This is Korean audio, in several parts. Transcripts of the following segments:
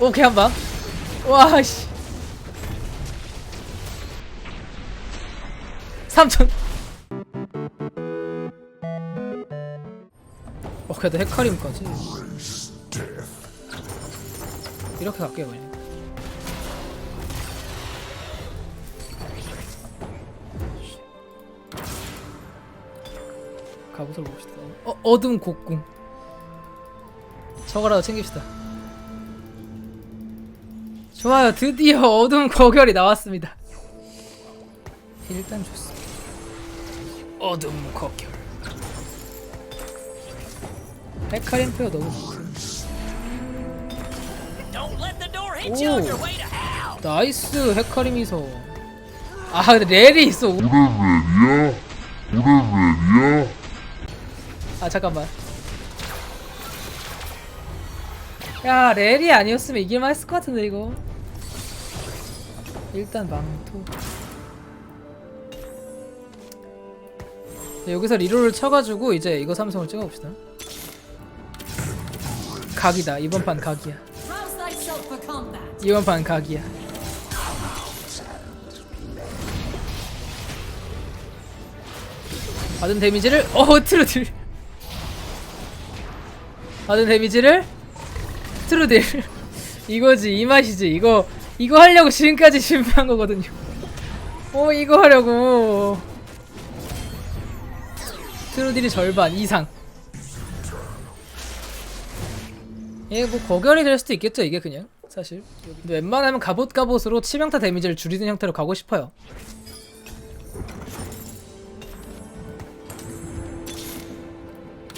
오케이 한방. 와씨. 3천 어 그래도 헤카림까지. 이렇게 갈게요 그냥. 갑옷을 봅시다. 어 어둠 곡궁. 저거라도 챙깁시다 좋아요. 드디어 어둠 거결이 나왔습니다. 일단 좋습니다. 어둠 거결. 헤카림 페어 너무 좋고 hell. 나이스 헤카림이서. 아 근데 렐이 있어. 오레벨이야? 오레벨이야? 아 잠깐만. 야 렐이 아니었으면 이길만 했을 것 같은데 이거 일단 망토. 네, 여기서 리롤을 쳐가지고 이제 이거 삼성을 찍어봅시다. 각이다. 이번 판 각이야. 이번 판 각이야. 받은 데미지를 어 트루딜. 받은 데미지를 트루딜. 이거지 이 맛이지. 이거 이거 하려고 지금까지 준비한 거거든요. 어 이거 하려고. 트루딜이 절반 이상. 이게 뭐 거결이 될 수도 있겠죠 이게 그냥 사실. 근데 웬만하면 갑옷 갑옷으로 치명타 데미지를 줄이는 형태로 가고 싶어요.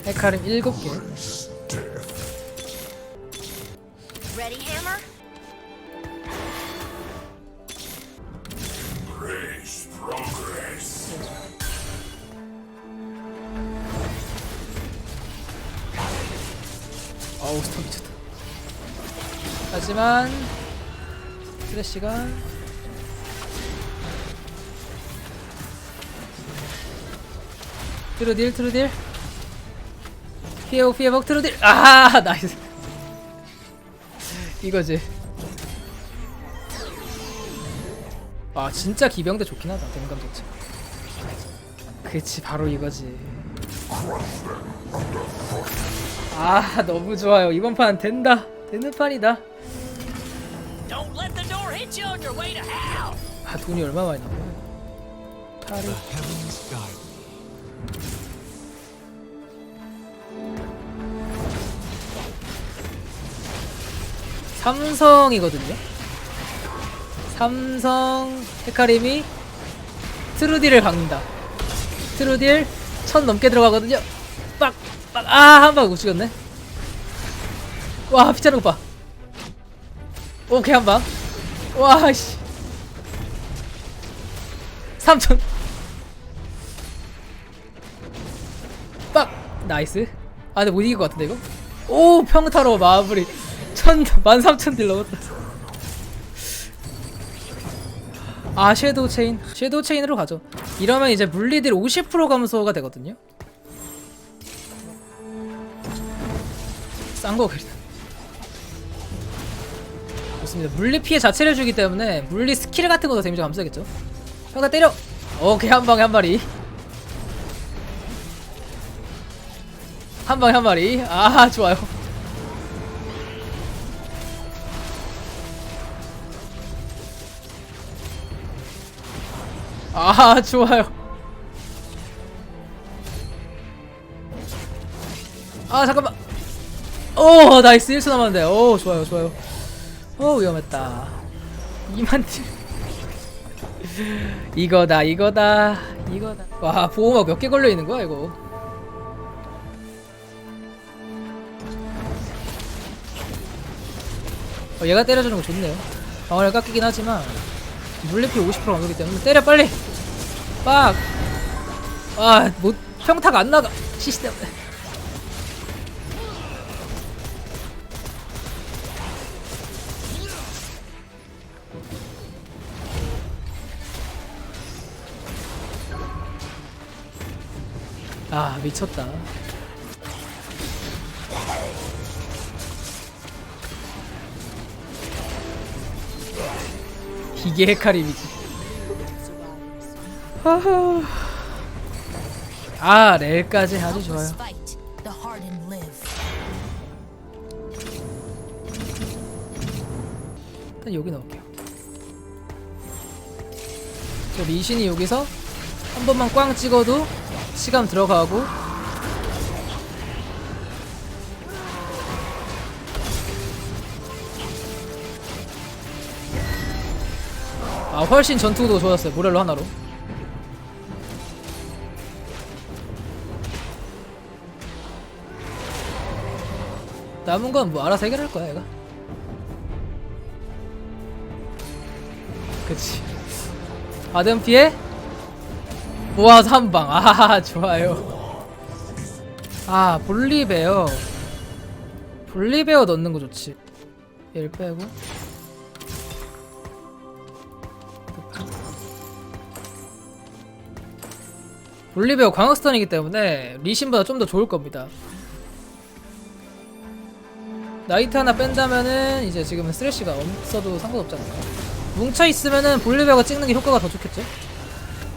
헤카림 7개 하지만 트래쉬가 트루딜 트루딜. 피해오 피해복 트루딜. 아 나이스. 이거지. 아 진짜 기병대 좋긴 하다 대문감 자체 그치 바로 이거지. 아 너무 좋아요. 이번 판 된다. 되는 판이다 아 돈이 얼마 많이 나와 파리 삼성이거든요? 삼성 헤카림이 트루디를 박는다. 트루딜 천 넘게 들어가거든요. 빡 빡 아 한 방 못 죽였네. 와 피차는 것 봐. 오케이 한 방. 와 씨 3천 빡! 나이스. 아 근데 못 이길 것 같은데 이거? 오 평타로 마무리. 천 만삼천 딜 넘었다. 아 섀도우 체인. 섀도우 체인으로 가죠. 이러면 이제 물리딜 50% 감소가 되거든요. 싼거 그리다. 좋습니다. 물리 피해 자체를 주기 때문에 물리 스킬 같은 것도 데미지 감소하겠죠 평타 때려! 오케이 한 방에 한 마리. 한 방에 한 마리. 아 좋아요. 아 좋아요. 아 잠깐만. 오 나이스. 1초 남았는데. 오 좋아요 좋아요. 오 위험했다. 2만 딜 이거다 이거다. 이거다. 와 보호막 몇 개 걸려 있는 거야 이거? 어, 얘가 때려주는 거 좋네요. 방어를 깎이긴 하지만 물리피 50% 감소기 때문에 때려 빨리! 빡아뭐 평타가 안 나가. 시스템 아 미쳤다 이게 헤카림이지. 아 렐까지 아주 좋아요. 일단 여기 넣을게요 저 리신이 여기서 한 번만 꽝 찍어도 시간 들어가고. 아 훨씬 전투도 좋았어요. 모렐로 하나로. 남은 건 뭐 알아서 해결할 거야 얘가. 그치. 아든 피해 모아서 한방. 아 좋아요. 아 볼리베어. 볼리베어 넣는 거 좋지. 얘를 빼고. 볼리베어 광역스턴이기 때문에 리신보다 좀 더 좋을 겁니다. 나이트 하나 뺀다면은 이제 지금은 쓰레쉬가 없어도 상관없잖아요. 뭉쳐 있으면은 볼리베어가 찍는 게 효과가 더 좋겠죠?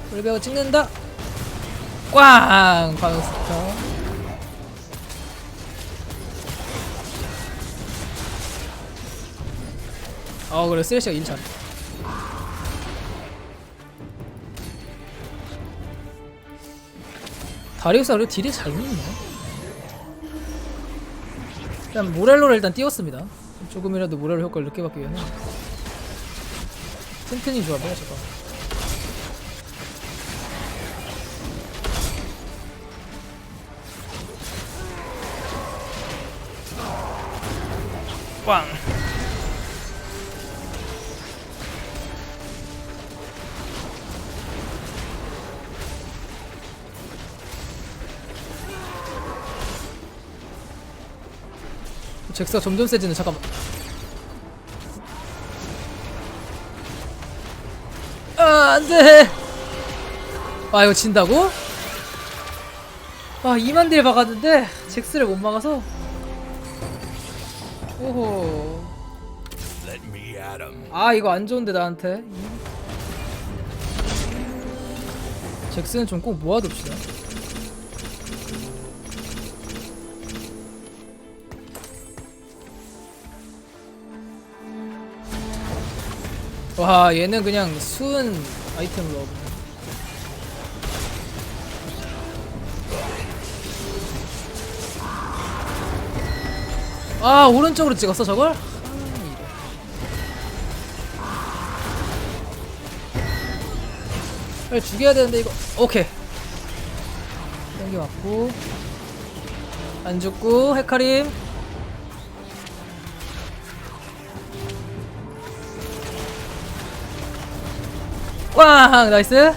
볼리베어가 찍는다. 꽝! 광스터. 어 그래 쓰레쉬가 일 잘해. 다리우스가 그래도 딜이 잘 넣네. 일단 모렐로를 일단 띄웠습니다. 조금이라도 모렐로 효과를 늦게 받기 위해서. 튼튼히 조합이야 저거 꽝 잭스가 점점 세지네 잠깐만 아, 안 돼. 아, 이거 진다고? 아, 2만 딜 박았는데 잭스를 못 막아서. 오호. 아, 이거 안 좋은데 나한테. 잭스는 좀꼭 모아둡시다. 와 얘는 그냥 수은 아이템으로 아 오른쪽으로 찍었어 저걸? 빨리 죽여야 되는데 이거. 오케이. 땡겨왔고. 안 죽고 헤카림. 꽝! 나이스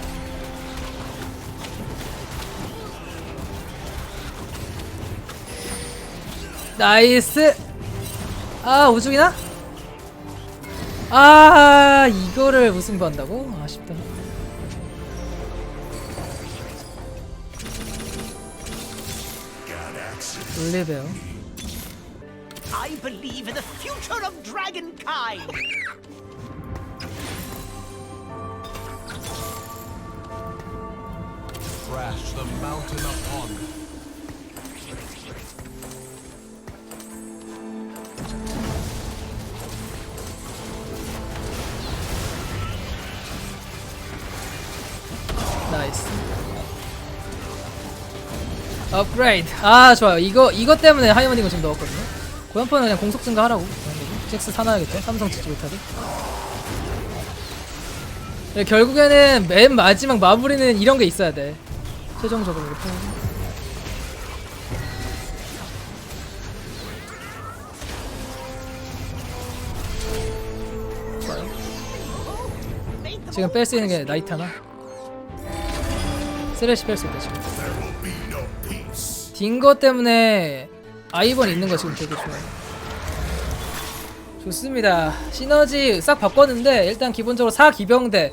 나이스 아 우중이나? 아 이거를 무승부 한다고? 아쉽다 올리베어 I believe in the future of dragonkind. crash the mountain upon them. 업그레이드 아 좋아요. 이거 이거 때문에 하이머닝을 지금 넣었거든요. 고연포는 그냥 공속 증가하라고. 잭스 사놔야겠죠? 삼성 찍지 못하게. 네, 결국에는 맨 마지막 마무리는 이런 게 있어야 돼. 최종적으로 이렇게 지금 뺄 수 있는 게 나이트 하나? 쓰레쉬 뺄 수 있다 지금 딩거 때문에 아이번 있는 거 지금 되게 좋아요. 좋습니다. 시너지 싹 바꿨는데 일단 기본적으로 4기병대.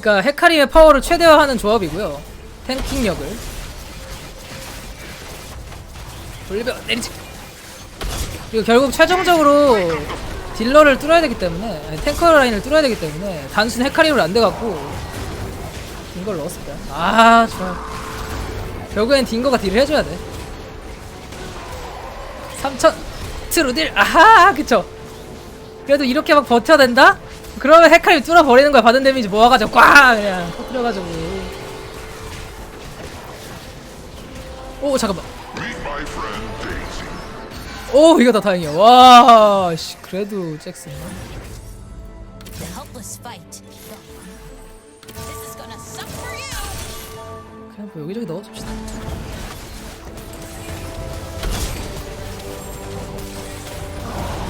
그러니까 헤카림의 파워를 최대화하는 조합이고요. 탱킹력을. 돌리며 내리지. 그리고 결국 최종적으로 딜러를 뚫어야 되기 때문에 아니, 탱커 라인을 뚫어야 되기 때문에 단순 헤카림으로 안 돼갖고 딩거를 넣었습니다. 아 좋아요. 결국엔 딩거가 딜을 해줘야 돼 3000 트루딜. 아하 그쵸. 그래도 이렇게 막 버텨야 된다? 그러면 헤카림 뚫어버리는 거야. 받은 데미지 모아가지고 꽉! 그냥 터뜨려가지고. 오 잠깐만. 오 이거 다 다행이야. 와 씨 그래도 잭슨. 그냥 뭐 여기저기 넣어줍시다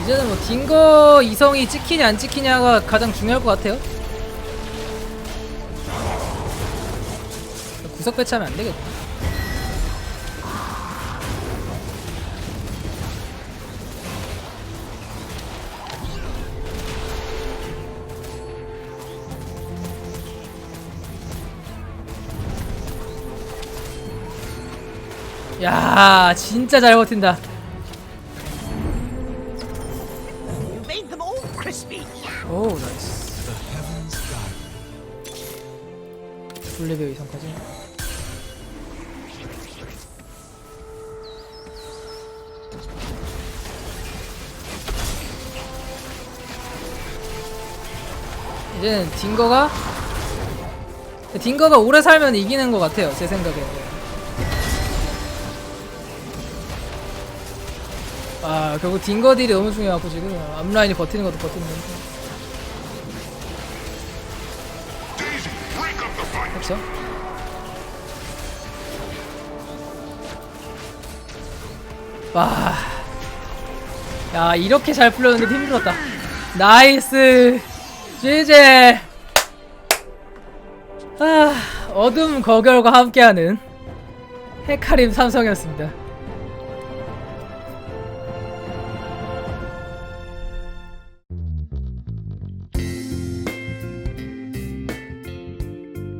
이제는 뭐 딩거 이성이 찍히냐 안 찍히냐가 가장 중요할 것 같아요. 구석 배치하면 안 되겠다. 야 진짜 잘 버틴다 오 나이스. 블레베어 이상까지? 이제는 딩거가 딩거가 오래 살면 이기는 것 같아요 제 생각에. 아 결국 딩거 딜이 너무 중요하고 지금 앞라인이 버티는 것도 버티는 건데 그렇죠 와. 야, 이렇게 잘 풀렸는데 힘들었다. 나이스. 제제. 아, 어둠 거결과 함께하는 헤카림 삼성이었습니다.